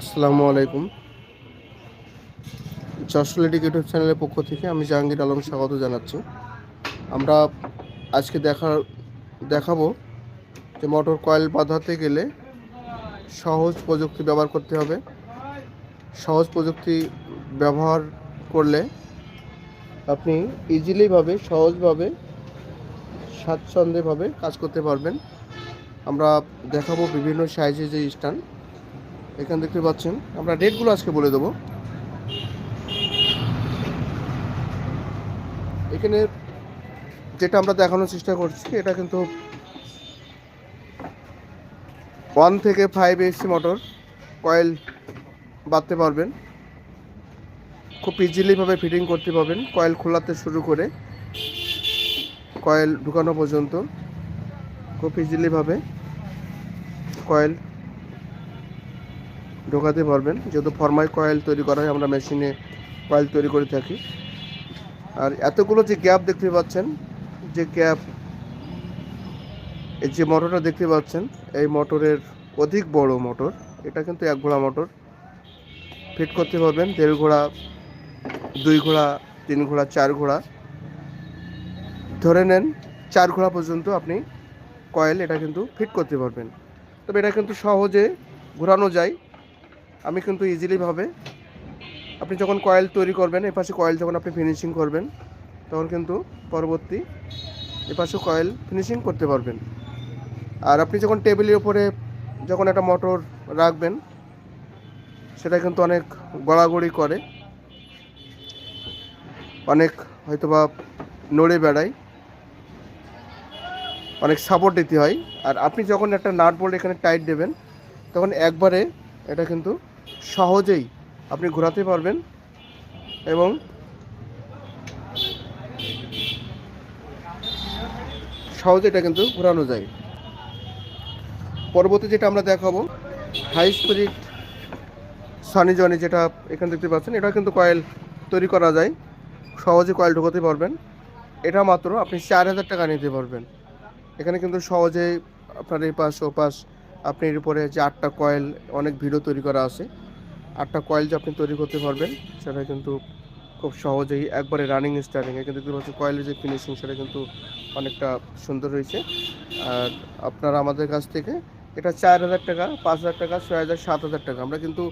আসসালামু আলাইকুম। যশোলেটিক ইউটিউব চ্যানেলের পক্ষ থেকে আমি জাহাঙ্গীর আলম স্বাগত জানাচ্ছি। আমরা আজকে দেখা, দেখাবো যে মোটর কয়েল বাঁধাতে গেলে সহজ প্রযুক্তি ব্যবহার করতে হবে। সহজ প্রযুক্তি ব্যবহার করলে আপনি ইজিলিভাবে সহজভাবে স্বাচ্ছন্দ্যভাবে কাজ করতে পারবেন। আমরা দেখাবো বিভিন্ন সাইজে যে স্ট্যান্ড। এখানে দেখতে পাচ্ছেন। আমরা রেটগুলো আজকে বলে দেবো। এখানে যেটা আমরা দেখানোর চেষ্টা করছি, এটা কিন্তু ওয়ান থেকে ফাইভ এসি মোটর কয়েল বাঁধতে পারবেন। খুব ইজিলিভাবে ফিটিং করতে পারবেন। কয়েল খোলাতে শুরু করে কয়েল ঢুকানো পর্যন্ত। খুব ইজিলিভাবে কয়েল ঢোকাতে পারবেন। যেহেতু ফরমাই কয়েল তৈরি করা হয়, আমরা মেশিনে কয়েল তৈরি করে থাকি। আর এতগুলো যে গ্যাপ দেখতে পাচ্ছেন, যে গ্যাপ, এই যে মোটরটা দেখতে পাচ্ছেন, এই মোটরের অধিক বড় মোটর। এটা কিন্তু এক ঘোড়া মোটর। ফিট করতে পারবেন, দেড় ঘোড়া, দুই ঘোড়া, তিন ঘোড়া, চার ঘোড়া। ধরে নেন, চার ঘোড়া পর্যন্ত আপনি কয়েল এটা কিন্তু ফিট করতে পারবেন। তবে এটা কিন্তু সহজে ঘোরানো যায়। আমি কিন্তু ইজিলিভাবে আপনি যখন কয়েল তৈরি করবেন, এপাশে কয়েল যখন আপনি ফিনিশিং করবেন, তখন কিন্তু পরবর্তী এপাশে কয়েল ফিনিশিং করতে পারবেন। আর আপনি যখন টেবিলের উপরে যখন একটা মোটর রাখবেন, সেটা কিন্তু অনেক গড়াগড়ি করে, অনেক হয়তোবা নড়ে বেড়ায়, অনেক সাপোর্ট দিতে হয়। আর আপনি যখন একটা নাট বোল্ট এখানে টাইট দেবেন, তখন একবারে এটা কিন্তু সহজেই আপনি ঘোরাতে পারবেন এবং সহজে এটা কিন্তু ঘোরানো যায়। পরবর্তী যেটা আমরা দেখাবো, হাই স্পিরিট সানি জনি যেটা এখানে দেখতে পাচ্ছেন, এটা কিন্তু কয়েল তৈরি করা যায়। সহজে কয়েল ঢোকাতে পারবেন। এটা মাত্র আপনি চার হাজার টাকা নিতে পারবেন। এখানে কিন্তু সহজে আপনার এই পাশ, ও পাশ আপনি এর উপরে যে আটটা কয়েল অনেক ভিড়ও তৈরি করা আছে। আটটা কয়েল যে আপনি তৈরি করতে পারবেন, সেটা কিন্তু খুব সহজেই একবারে রানিং স্টার্টিংয়ে কিন্তু দেখতে পাচ্ছি কয়েলের যে ফিনিশিং সেটা কিন্তু অনেকটা সুন্দর হয়েছে। আর আপনারা আমাদের কাছ থেকে, এটা চার হাজার টাকা, পাঁচ হাজার টাকা, ছয় হাজার, সাত হাজার টাকা। আমরা কিন্তু